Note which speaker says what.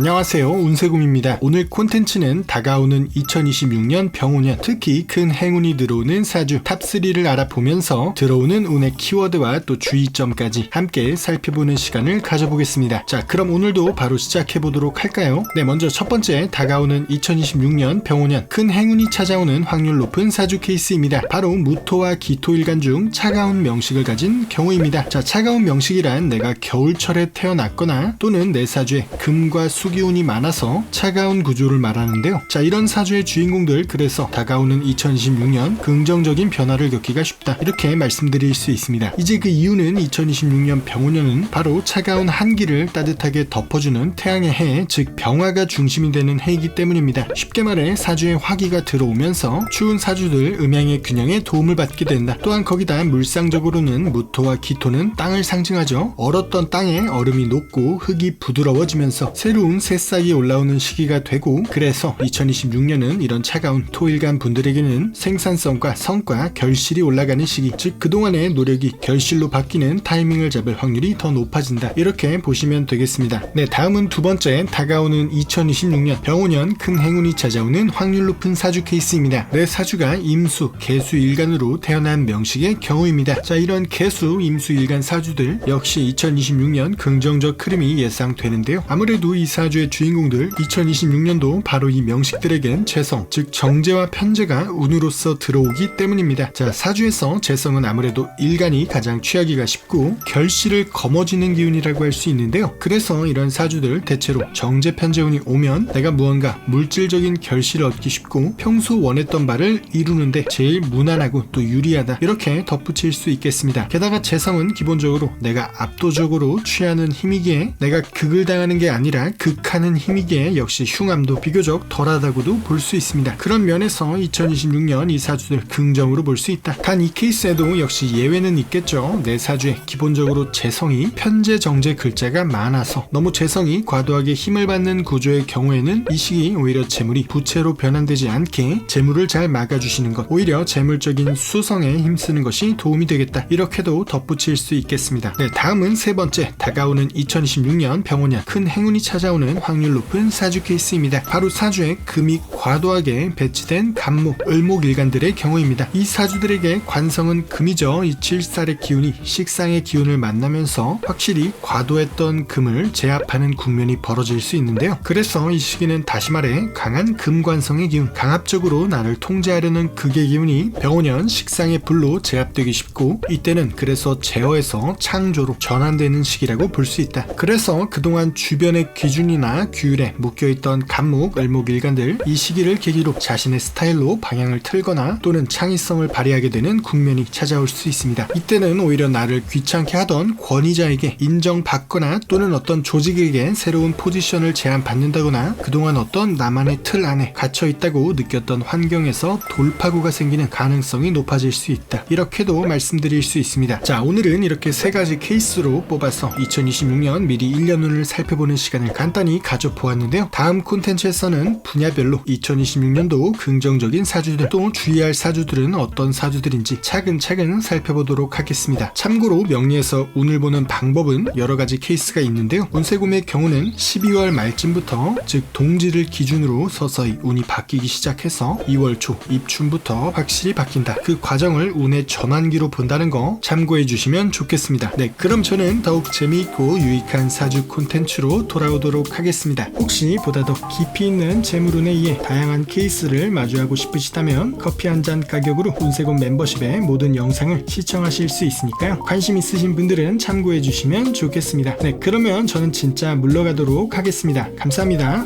Speaker 1: 안녕하세요. 운세곰입니다. 오늘 콘텐츠는 다가오는 2026년 병오년 특히 큰 행운이 들어오는 사주 탑3를 알아보면서 들어오는 운의 키워드와 또 주의점까지 함께 살펴보는 시간을 가져보겠습니다. 자 그럼 오늘도 바로 시작해보도록 할까요? 네 먼저 첫 번째 다가오는 2026년 병오년 큰 행운이 찾아오는 확률 높은 사주 케이스입니다. 바로 무토와 기토일간 중 차가운 명식을 가진 경우입니다. 자 차가운 명식이란 내가 겨울철에 태어났거나 또는 내 사주에 금과 수 기운이 많아서 차가운 구조를 말하는데요. 자, 이런 사주의 주인공들 그래서 다가오는 2026년 긍정적인 변화를 겪기가 쉽다. 이렇게 말씀드릴 수 있습니다. 이제 그 이유는 2026년 병오년은 바로 차가운 한기를 따뜻하게 덮어주는 태양의 해, 즉 병화가 중심이 되는 해이기 때문입니다. 쉽게 말해 사주에 화기가 들어오면서 추운 사주들 음양의 균형에 도움을 받게 된다. 또한 거기다 물상적으로는 무토와 기토는 땅을 상징하죠. 얼었던 땅에 얼음이 녹고 흙이 부드러워지면서 새로운 새싹이 올라오는 시기가 되고 그래서 2026년은 이런 차가운 토일간 분들에게는 생산성과 성과 결실이 올라가는 시기 즉 그동안의 노력이 결실로 바뀌는 타이밍을 잡을 확률이 더 높아진다. 이렇게 보시면 되겠습니다. 네 다음은 두 번째 다가오는 2026년 병오년 큰 행운이 찾아오는 확률 높은 사주 케이스입니다. 내 사주가 임수 개수 일간으로 태어난 명식의 경우입니다. 자 이런 개수 임수 일간 사주들 역시 2026년 긍정적 흐름이 예상되는데요. 아무래도 이 사주 의 주인공들 2026년도 바로 이 명식들에겐 재성, 즉 정제와 편제가 운으로서 들어오기 때문입니다. 자, 사주에서 재성은 아무래도 일간이 가장 취하기가 쉽고 결실을 거머쥐는 기운이라고 할 수 있는데요. 그래서 이런 사주들 대체로 정제 편제운이 오면 내가 무언가 물질적인 결실을 얻기 쉽고 평소 원했던 바를 이루는데 제일 무난하고 또 유리하다 이렇게 덧붙일 수 있겠습니다. 게다가 재성은 기본적으로 내가 압도적으로 취하는 힘이기에 내가 극을 당하는 게 아니라 극 하는 힘이기에 역시 흉함도 비교적 덜하다고도 볼 수 있습니다. 그런 면에서 2026년 이 사주들 긍정으로 볼 수 있다. 단 이 케이스에도 역시 예외는 있겠죠. 내 사주에 기본적으로 재성이 편재 정제 글자가 많아서 너무 재성이 과도하게 힘을 받는 구조의 경우에는 이 시기 오히려 재물이 부채로 변환되지 않게 재물을 잘 막아주시는 것 오히려 재물적인 수성에 힘쓰는 것이 도움이 되겠다. 이렇게도 덧붙일 수 있겠습니다. 네, 다음은 세 번째 다가오는 2026년 병원년 큰 행운이 찾아오는 확률 높은 사주 케이스입니다. 바로 사주에 금이 과도하게 배치된 간목, 을목 일간들의 경우입니다. 이 사주들에게 관성은 금이죠. 이 칠살의 기운이 식상의 기운을 만나면서 확실히 과도했던 금을 제압하는 국면이 벌어질 수 있는데요. 그래서 이 시기는 다시 말해 강한 금관성의 기운, 강압적으로 나를 통제하려는 극의 기운이 병오년 식상의 불로 제압되기 쉽고 이때는 그래서 제어에서 창조로 전환되는 시기라고 볼 수 있다. 그래서 그동안 주변의 기준이나 규율에 묶여있던 간목, 을목 일간들 이 시기를 계기로 자신의 스타일로 방향을 틀거나 또는 창의성을 발휘하게 되는 국면이 찾아올 수 있습니다. 이때는 오히려 나를 귀찮게 하던 권위자에게 인정받거나 또는 어떤 조직에게 새로운 포지션을 제안받는다거나 그동안 어떤 나만의 틀 안에 갇혀 있다고 느꼈던 환경에서 돌파구가 생기는 가능성이 높아질 수 있다. 이렇게도 말씀드릴 수 있습니다. 자, 오늘은 이렇게 세 가지 케이스로 뽑아서 2026년 미리 1년 운을 살펴보는 시간을 간단히 가져보았는데요. 다음 콘텐츠에서는 분야별로 2026년도 긍정적인 사주들 또 주의할 사주들은 어떤 사주들인지 차근차근 살펴보도록 하겠습니다. 참고로 명리에서 운을 보는 방법은 여러 가지 케이스가 있는데요. 운세곰의 경우는 12월 말쯤부터 즉 동지를 기준으로 서서히 운이 바뀌기 시작해서 2월 초 입춘부터 확실히 바뀐다. 그 과정을 운의 전환기로 본다는 거 참고해 주시면 좋겠습니다. 네, 그럼 저는 더욱 재미있고 유익한 사주 콘텐츠로 돌아오도록 하겠습니다. 혹시 보다 더 깊이 있는 재물운에 의해 다양한 케이스를 마주하고 싶으시다면 커피 한 잔 가격으로 운세곰 멤버십의 모든 영상을 시청하실 수 있으니까요. 관심 있으신 분들은 참고해 주시면 좋겠습니다. 네, 그러면 저는 진짜 물러가도록 하겠습니다. 감사합니다.